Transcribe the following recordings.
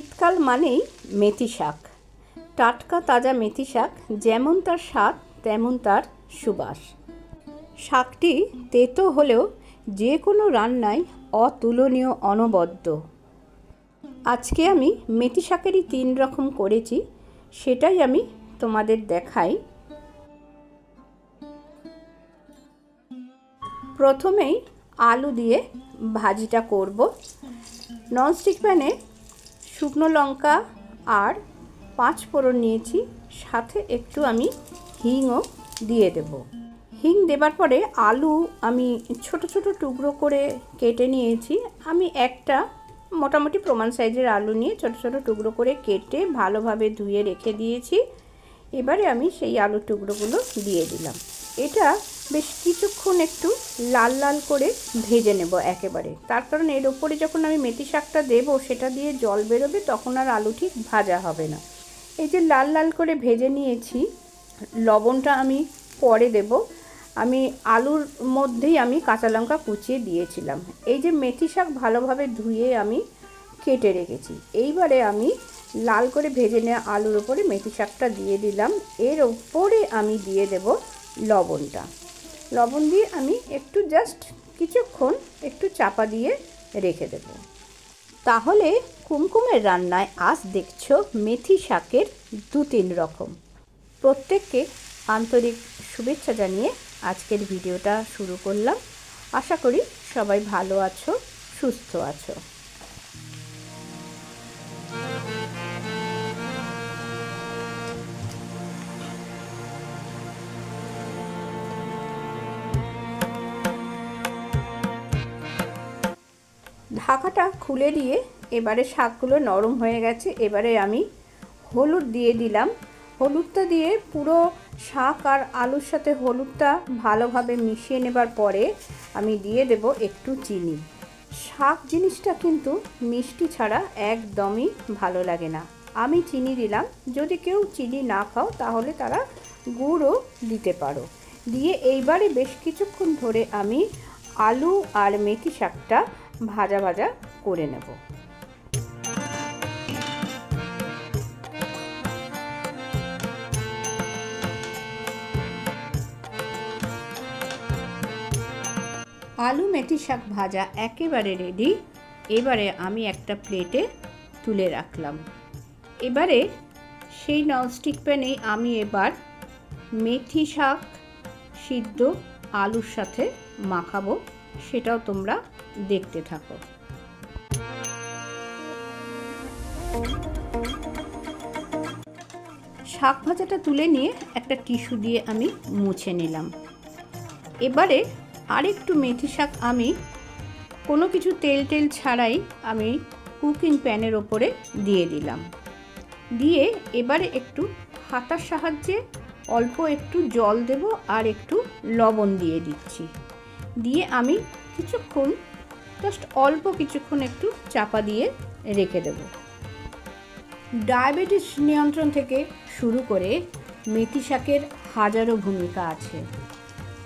শীতকাল মানেই মেথি শাক। টাটকা তাজা মেথি শাক যেমন তার স্বাদ, তেমন তার সুবাস। শাকটি তেতো হলেও যে কোনো রান্নায় অতুলনীয়, অনবদ্য। আজকে আমি মেথি শাকেরই তিন রকম করেছি, সেটাই আমি তোমাদের দেখাই। প্রথমেই আলু দিয়ে ভাজিটা করব। ননস্টিক প্যানে শুকনো লঙ্কা আর পাঁচ ফোড়ন নিয়েছি, সাথে একটু আমি হিংও দিয়ে দেব। হিং দেবার পরে আলু আমি ছোট ছোট টুকরো করে কেটে নিয়েছি। আমি একটা মোটামুটি প্রমাণ সাইজের আলু নিয়ে ছোট ছোট টুকরো করে কেটে ভালোভাবে ধুয়ে রেখে দিয়েছি। এবারে আমি সেই আলুর টুকরোগুলো দিয়ে দিলাম। এটা বেশ কিছুক্ষণ একটু লাল লাল করে ভেজে নেব একেবারে। তার কারণ এর ওপরে যখন আমি মেথি শাকটা দেবো, সেটা দিয়ে জল বেরোবে, তখন আর আলু ঠিক ভাজা হবে না। এই যে লাল লাল করে ভেজে নিয়েছি, লবণটা আমি পরে দেব। আমি আলুর মধ্যেই আমি কাঁচা লঙ্কা কুচিয়ে দিয়েছিলাম। এই যে মেথি শাক ভালোভাবে ধুয়ে আমি কেটে রেখেছি। এইবারে আমি লাল করে ভেজে নেওয়া আলুর ওপরে মেথি শাকটা দিয়ে দিলাম। এর ওপরে আমি দিয়ে দেব লবণটা। লবণ দিয়ে আমি একটু জাস্ট কিছুক্ষণ একটু চাপা দিয়ে রেখে দেব। তাহলে কুমকুমের রান্নায় আজ দেখছ মেথি শাকের দু তিন রকম। প্রত্যেককে আন্তরিক শুভেচ্ছা জানিয়ে আজকের ভিডিওটা শুরু করলাম। আশা করি সবাই ভালো আছো, সুস্থ আছো। ঢাকাটা খুলে দিয়ে এবারে শাকগুলো নরম হয়ে গেছে। এবারে আমি হলুদ দিয়ে দিলাম। হলুদটা দিয়ে পুরো শাক আর আলুর সাথে হলুদটা ভালোভাবে মিশিয়ে নেবার পরে আমি দিয়ে দেব একটু চিনি। শাক জিনিসটা কিন্তু মিষ্টি ছাড়া একদমই ভালো লাগে না। আমি চিনি দিলাম। যদি কেউ চিনি না খাও, তাহলে তারা গুড়ও দিতে পারো। দিয়ে এইবারে বেশ কিছুক্ষণ ধরে আমি আলু আর মেথি শাকটা ভাজা ভাজা করে নেব। আলু মেথি শাক ভাজা একেবারে রেডি এবারে আমি একটা প্লেটে তুলে রাখলাম। এবারে সেই ননস্টিক প্যানে আমি এবার মেথি শাক সিদ্ধ আলুর সাথে মাখাবো। সেটাও তোমরা দেখতে থাকো। শাক ভাজাটা তুলে নিয়ে একটা টিস্যু দিয়ে আমি মুছে নিলাম। এবারে আরেকটু মেথি শাক আমি কোনো কিছু তেল টেল ছাড়াই আমি কুকিং প্যানের ওপরে দিয়ে দিলাম। দিয়ে এবারে একটু হাতার সাহায্যে অল্প একটু জল দেব আর একটু লবণ দিয়ে দিচ্ছি। দিয়ে আমি কিছুক্ষণ জাস্ট অল্প কিছুক্ষণ একটু চাপা দিয়ে রেখে দেব। ডায়াবেটিস নিয়ন্ত্রণ থেকে শুরু করে মেথি শাকের হাজারো ভূমিকা আছে।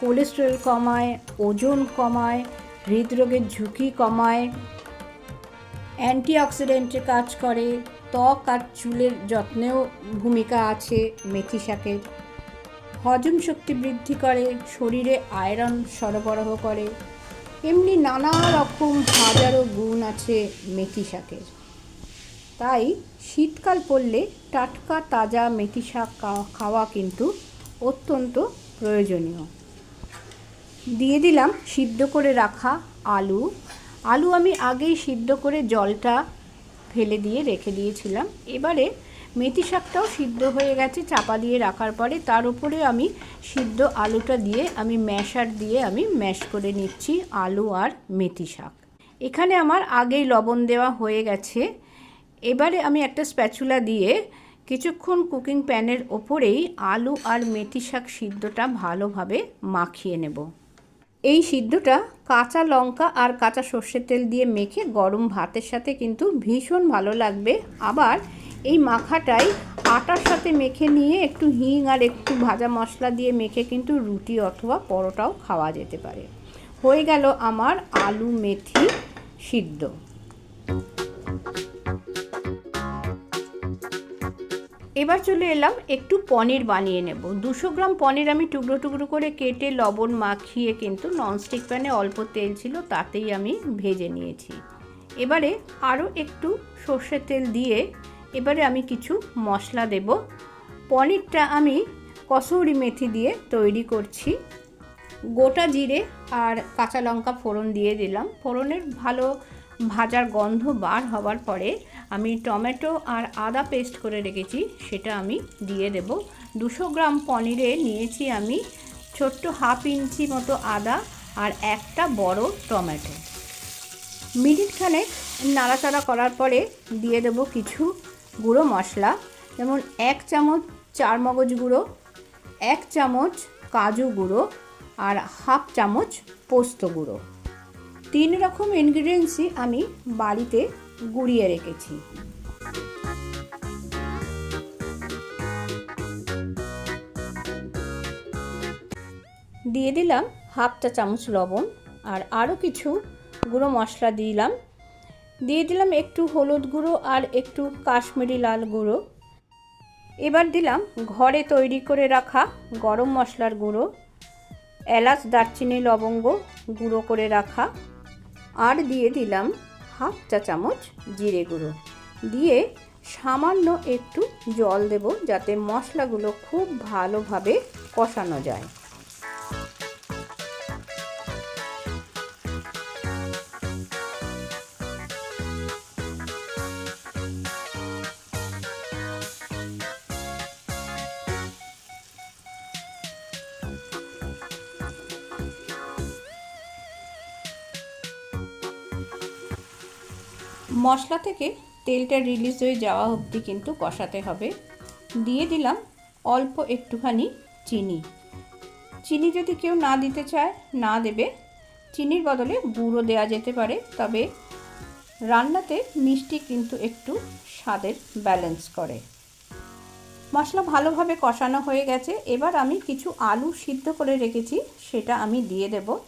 কোলেস্টেরল কমায়, ওজন কমায়, হৃদরোগের ঝুঁকি কমায়, অ্যান্টিঅক্সিডেন্টে কাজ করে, ত্বক আর চুলের যত্নেও ভূমিকা আছে মেথি শাকের। হজম শক্তি বৃদ্ধি করে, শরীরে আয়রন সরবরাহ করে। এমনি নানা রকম হাজারো গুণ আছে মেথি শাকের। তাই শীতকাল পড়লে টাটকা তাজা মেথি শাক খাওয়া কিন্তু অত্যন্ত প্রয়োজনীয়। দিয়ে দিলাম সিদ্ধ করে রাখা আলু। আলু আমি আগেই সিদ্ধ করে জলটা ফেলে দিয়ে রেখে দিয়েছিলাম। এবারে মেথি শাকটাও সিদ্ধ হয়ে গেছে, চাপা দিয়ে রাখার পরে তার উপরে আমি সিদ্ধ আলুটা দিয়ে আমি ম্যাশার দিয়ে আমি ম্যাশ করে নিচ্ছি আলু আর মেথি শাক। এখানে আমার আগেই লবণ দেওয়া হয়ে গেছে। এবারে আমি একটা স্প্যাচুলা দিয়ে কিছুক্ষণ কুকিং প্যানের ওপরেই আলু আর মেথি শাক সিদ্ধটা ভালোভাবে মাখিয়ে নেব। এই সিদ্ধটা কাঁচা লঙ্কা আর কাঁচা সর্ষের তেল দিয়ে মেখে গরম ভাতের সাথে কিন্তু ভীষণ ভালো লাগবে। আবার এই মাখাটাই আটার সাথে মেখে নিয়ে একটু হিং আর একটু ভাজা মশলা দিয়ে মেখে কিন্তু রুটি অথবা পরোটাও খাওয়া যেতে পারে। হয়ে গেল আমার আলু মেথি সিদ্ধ। এবার চলে এলাম একটু পনির বানিয়ে নেব। দুশো গ্রাম পনির আমি টুকরো টুকরো করে কেটে লবণ মাখিয়ে কিন্তু ননস্টিক প্যানে অল্প তেল ছিল তাতেই আমি ভেজে নিয়েছি। এবারে আরও একটু সর্ষের তেল দিয়ে এবারে আমি কিছু মশলা দেব। পনিরটা আমি কসৌরি মেথি দিয়ে তৈরি করছি। গোটা জিরে আর কাঁচা লঙ্কা ফোড়ন দিয়ে দিলাম। ফোড়নের ভালো ভাজার গন্ধ বার হওয়ার পরে আমি টমেটো আর আদা পেস্ট করে রেখেছি, সেটা আমি দিয়ে দেব। দুশো গ্রাম পনিরে নিয়েছি আমি ছোট্ট হাফ ইঞ্চি মতো আদা আর একটা বড় টমেটো। মিনিট খানেক নাড়াচাড়া করার পরে দিয়ে দেব কিছু গুঁড়ো মশলা, যেমন এক চামচ চার মগজ গুঁড়ো, এক চামচ কাজু গুঁড়ো আর হাফ চামচ পোস্ত গুঁড়ো। তিন রকম ইনগ্রিডিয়েন্টসই আমি বাড়িতে গুঁড়িয়ে রেখেছি। দিয়ে দিলাম হাফ চা চামচ লবণ আর আরও কিছু গুঁড়ো মশলা দিলাম। দিয়ে দিলাম একটু হলুদ গুঁড়ো আর একটু কাশ্মীরি লাল গুঁড়ো। এবার দিলাম ঘরে তৈরি করে রাখা গরম মশলার গুঁড়ো, এলাচ, দারচিনি, লবঙ্গ গুঁড়ো করে রাখা আর দিয়ে দিলাম হাফ চা চামচ জিরে গুঁড়ো। দিয়ে সামান্য একটু জল দেব যাতে মশলাগুলো খুব ভালোভাবে কষানো যায়। মশলা থেকে তেলটা রিলিজ হয়ে যাওয়া অবধি কিন্তু কষাতে হবে। দিয়ে দিলাম অল্প একটুখানি চিনি। চিনি যদি কেউ না দিতে চায়, না দেবে। চিনির বদলে গুঁড়ো দেওয়া যেতে পারে, তবে রান্নাতে মিষ্টি কিন্তু একটু স্বাদের ব্যালেন্স করে। মশলা ভালোভাবে কষানো হয়ে গেছে। এবার আমি কিছু আলু সিদ্ধ করে রেখেছি, সেটা আমি দিয়ে দেব।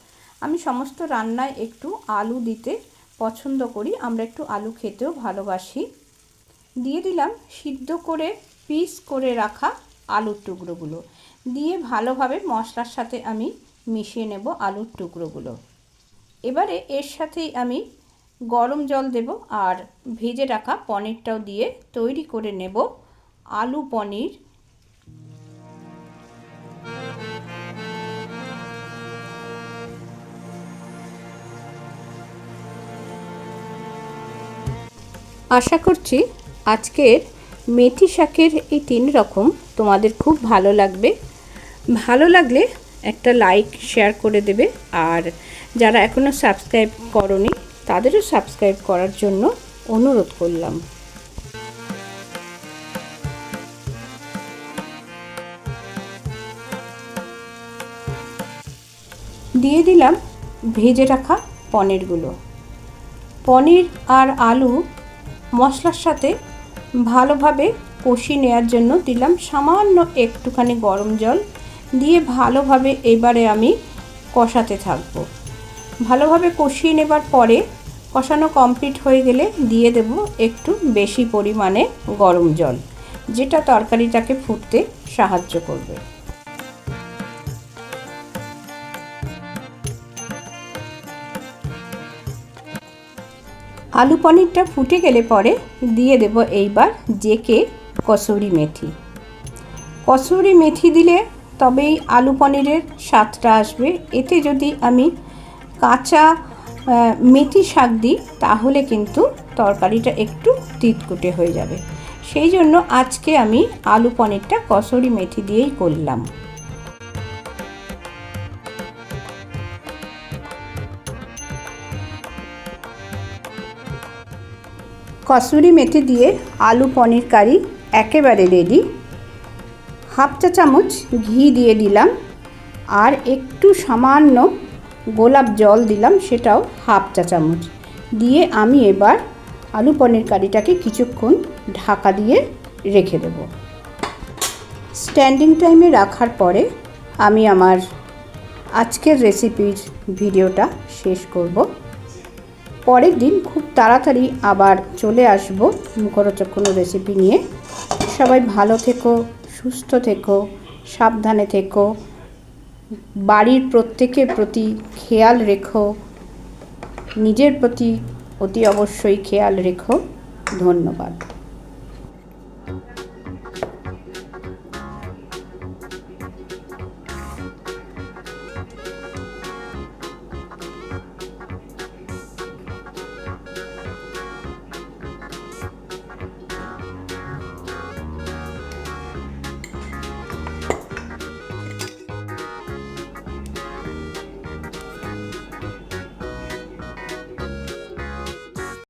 আমি সমস্ত রান্নায় একটু আলু দিতে পছন্দ করি, আমরা একটু আলু খেতেও ভালোবাসি। দিয়ে দিলাম সিদ্ধ করে, পিস করে রাখা আলুর টুকরোগুলো। দিয়ে ভালোভাবে মশলার সাথে আমি মিশিয়ে নেব আলুর টুকরোগুলো। এবারে এর সাথেই আমি গরম জল দেব আর ভেজে রাখা পনিরটাও দিয়ে তৈরি করে নেব। আলু পনির আশা করছি আজকের মেথি শাকের এই তিন রকম তোমাদের খুব ভালো লাগবে। ভালো লাগলে একটা লাইক শেয়ার করে দেবে। আর যারা এখনও সাবস্ক্রাইব করনি, তাদেরও সাবস্ক্রাইব করার জন্য অনুরোধ করলাম। দিয়ে দিলাম ভেজে রাখা পনিরগুলো। পনির আর আলু মশলার সাথে ভালোভাবে কষিয়ে নেওয়ার জন্য দিলাম সামান্য একটুখানি গরম জল দিয়ে ভালোভাবে এবারে আমি কষাতে থাকব। ভালোভাবে কষিয়ে নেবার পরে কষানো কমপ্লিট হয়ে গেলে দিয়ে দেব একটু বেশি পরিমাণে গরম জল, যেটা তরকারিটাকে ফুটতে সাহায্য করবে। আলু পনিরটা ফুটে গেলে পরে দিয়ে দেব এইবার জেকে কসুরি মেথি। কসুরি মেথি দিলে তবেই আলু পনিরের স্বাদটা আসবে। এতে যদি আমি কাঁচা মেথি শাক দিই, তাহলে কিন্তু তরকারিটা একটু তিতকুটে হয়ে যাবে। সেই জন্য আজকে আমি আলু পনিরটা কসুরি মেথি দিয়েই করলাম। কসুরি মেথি দিয়ে আলু পনির কারি একেবারে রেডি হাফ চা চামচ ঘি দিয়ে দিলাম আর একটু সামান্য গোলাপ জল দিলাম সেটাও হাফ চা চামচ। দিয়ে আমি এবার আলু পনির কারিটাকে কিছুক্ষণ ঢাকা দিয়ে রেখে দেব। স্ট্যান্ডিং টাইমে রাখার পরে আমি আমার আজকের রেসিপির ভিডিওটা শেষ করব। পরের দিন খুব তাড়াতাড়ি আবার চলে আসব মুখরোচক কোনো রেসিপি নিয়ে। সবাই ভালো থেকো, সুস্থ থেকো, সাবধানে থেকো। বাড়ির প্রত্যেকের প্রতি খেয়াল রেখো। নিজের প্রতি অতি অবশ্যই খেয়াল রেখো। ধন্যবাদ।